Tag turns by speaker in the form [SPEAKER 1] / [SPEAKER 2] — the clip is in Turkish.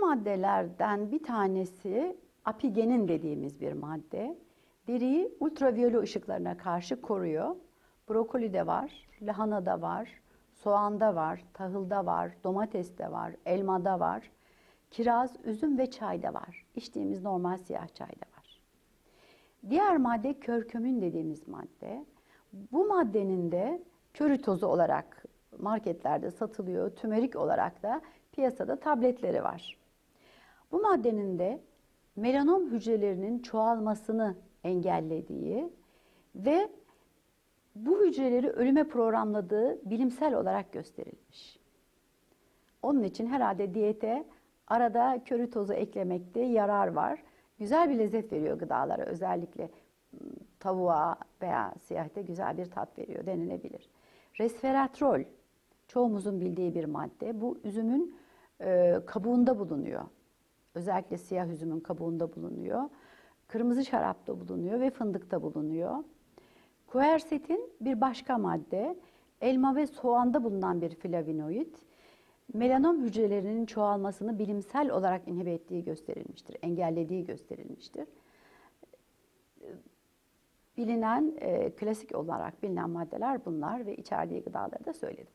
[SPEAKER 1] maddelerden bir tanesi apigenin dediğimiz bir madde. Deriyi ultraviyole ışıklarına karşı koruyor. Brokolide var, lahanada var, soğanda var, tahılda var, domateste var, elmada var. Kiraz, üzüm ve çayda var. İçtiğimiz normal siyah çayda var. Diğer madde körkümün dediğimiz madde. Bu maddenin de köri tozu olarak marketlerde satılıyor. Tümerik olarak da piyasada tabletleri var. Bu maddenin de melanom hücrelerinin çoğalmasını engellediği ve bu hücreleri ölüme programladığı bilimsel olarak gösterilmiş. Onun için herhalde diyete arada köri tozu eklemekte yarar var. Güzel bir lezzet veriyor gıdalara özellikle ım, tavuğa veya siyahte güzel bir tat veriyor denilebilir. Resveratrol çoğumuzun bildiği bir madde. Bu üzümün e, kabuğunda bulunuyor. Özellikle siyah üzümün kabuğunda bulunuyor. Kırmızı şarapta bulunuyor ve fındıkta bulunuyor. Quercetin bir başka madde, elma ve soğanda bulunan bir flavinoid, melanom hücrelerinin çoğalmasını bilimsel olarak inhibe ettiği gösterilmiştir, engellediği gösterilmiştir. Bilinen, e, klasik olarak bilinen maddeler bunlar ve içerdiği gıdaları da söyledim.